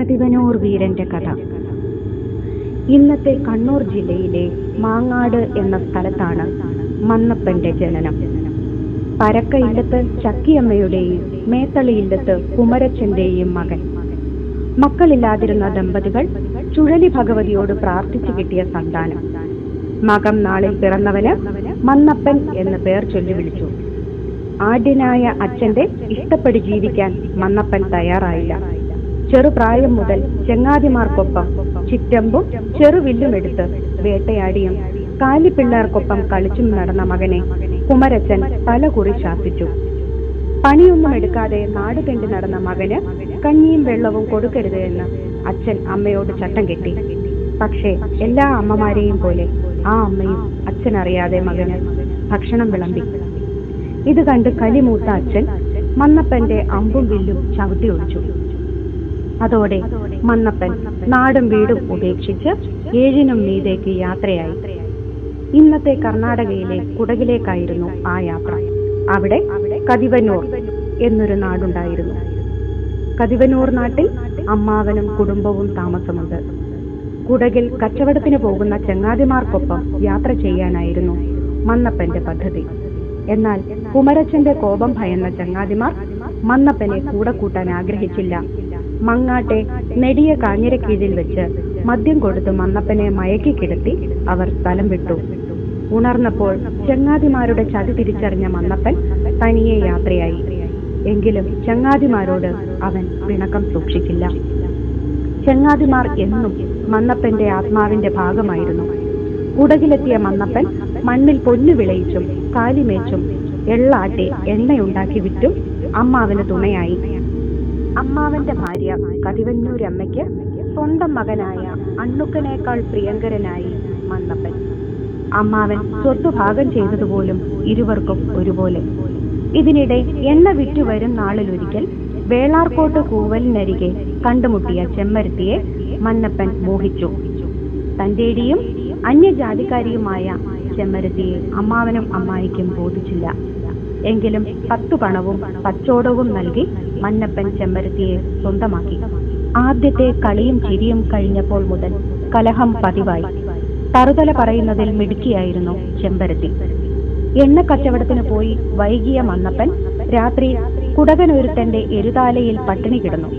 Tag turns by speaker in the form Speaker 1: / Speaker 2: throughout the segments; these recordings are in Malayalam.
Speaker 1: കതിവനൂർ വീരന്റെ കഥ. ഇന്നത്തെ കണ്ണൂർ ജില്ലയിലെ മാങ്ങാട് എന്ന സ്ഥലത്താണ് മന്നപ്പന്റെ ജനനം. പരക്ക ഇല്ലത്ത് ചക്കിയമ്മയുടെയും മേത്തളി ഇല്ലത്ത് കുമരച്ചന്റെയും മകൻ. മക്കളില്ലാതിരുന്ന ദമ്പതികൾ ചുഴലി ഭഗവതിയോട് പ്രാർത്ഥിച്ചു കിട്ടിയ സന്താനം. മകം നാളിൽ പിറന്നവന് മന്നപ്പൻ എന്ന് പേർ ചൊല്ലി വിളിച്ചു. ആദ്യനായ അച്ഛന്റെ ഇഷ്ടപ്പെടി ജീവിക്കാൻ മന്നപ്പൻ തയ്യാറായില്ല. ചെറുപ്രായം മുതൽ ചെങ്ങാതിമാർക്കൊപ്പം ചിറ്റമ്പും ചെറുവില്ലുമെടുത്ത് വേട്ടയാടിയും കാലിപ്പിള്ളേർക്കൊപ്പം കളിച്ചും നടന്ന മകനെ കുമരച്ചൻ പലകുറി ശാസിച്ചു. പണിയൊന്നും എടുക്കാതെ നാട് കണ്ടി നടന്ന മകന് കഞ്ഞിയും വെള്ളവും കൊടുക്കരുത് എന്ന് അച്ഛൻ അമ്മയോട് ചട്ടം കെട്ടി. പക്ഷേ എല്ലാ അമ്മമാരെയും പോലെ ആ അമ്മയും അച്ഛൻ അറിയാതെ മകന് ഭക്ഷണം വിളമ്പി. ഇത് കണ്ട് കലിമൂത്ത അച്ഛൻ മന്നപ്പന്റെ അമ്പും വില്ലും ചവിട്ടി ഒഴിച്ചു അതോടെ മന്നപ്പൻ നാടും വീടും ഉപേക്ഷിച്ച് ഏഴിനും മീതേക്ക് യാത്രയായി. ഇന്നത്തെ കർണാടകയിലെ കുടകിലേക്കായിരുന്നു ആ യാത്ര. അവിടെ കതിവനൂർ എന്നൊരു നാടുണ്ടായിരുന്നു. കതിവനൂർ നാട്ടിൽ അമ്മാവനും കുടുംബവും താമസമുണ്ട്. കുടകിൽ കച്ചവടത്തിന് പോകുന്ന ചങ്ങാതിമാർക്കൊപ്പം യാത്ര ചെയ്യാനായിരുന്നു മന്നപ്പന്റെ പദ്ധതി. എന്നാൽ കുമരച്ചന്റെ കോപം ഭയന്ന ചങ്ങാതിമാർ മന്നപ്പനെ കൂടെ കൂട്ടാൻ ആഗ്രഹിച്ചില്ല. മങ്ങാട്ടെ നെടിയ കാഞ്ഞിരക്കീഴിൽ വെച്ച് മദ്യം കൊടുത്ത് മന്നപ്പനെ മയക്കി കിടത്തി അവർ സ്ഥലം വിട്ടു. ഉണർന്നപ്പോൾ ചങ്ങാതിമാരുടെ ചതി തിരിച്ചറിഞ്ഞ മന്നപ്പൻ തനിയെ യാത്രയായി. എങ്കിലും ചങ്ങാതിമാരോട് അവൻ പിണക്കം സൂക്ഷിക്കില്ല ചങ്ങാതിമാർ എന്നും മന്നപ്പന്റെ ആത്മാവിന്റെ ഭാഗമായിരുന്നു. കുടകിലെത്തിയ മന്നപ്പൻ മണ്ണിൽ പൊന്നു വിളയിച്ചും കാലിമേച്ചും എള്ളാട്ടി എണ്ണയുണ്ടാക്കി വിറ്റും അമ്മാവന് തുണയായി. അമ്മാവന്റെ ഭാര്യ കതിവന്നൂരമ്മയ്ക്ക് സ്വന്തം മകനായ അണ്ണുക്കനേക്കാൾ പ്രിയങ്കരനായി മന്നപ്പൻ. അമ്മാവൻ സ്വത്ത് ഭാഗം ചെയ്തതുപോലും ഇരുവർക്കും ഒരുപോലെ. ഇതിനിടെ എണ്ണ വിറ്റു വരും നാളിലൊരിക്കൽ വേളാർക്കോട്ട് കൂവലിനരികെ കണ്ടുമുട്ടിയ ചെമ്മരുത്തിയെ മന്നപ്പൻ മോഹിച്ചു. തന്റേടിയും അന്യജാതിക്കാരിയുമായ ചെമ്മരുത്തിയെ അമ്മാവനും അമ്മായിക്കും ബോധിച്ചില്ല. എങ്കിലും പത്തു പണവും പച്ചോടവും നൽകി മന്നപ്പൻ ചെമ്മരുത്തിയെ സ്വന്തമാക്കി. ആദ്യത്തെ കളിയും ചിരിയും കഴിഞ്ഞപ്പോൾ മുതൽ കലഹം പതിവായി. തറുതല പറയുന്നതിൽ മിടുക്കിയായിരുന്നു ചെമ്പരത്തി. എണ്ണ കച്ചവടത്തിന് പോയി വൈകിയ മന്നപ്പൻ രാത്രി കുടകനൊരുത്തന്റെ എരുതാലയിൽ പട്ടിണി കിടന്നു.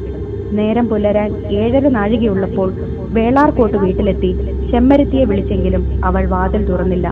Speaker 1: നേരം പുലരാൻ ഏഴര നാഴികയുള്ളപ്പോൾ വേളാർകോട്ട് വീട്ടിലെത്തി ചെമ്മരത്തിയെ വിളിച്ചെങ്കിലും അവൾ വാതിൽ തുറന്നില്ല.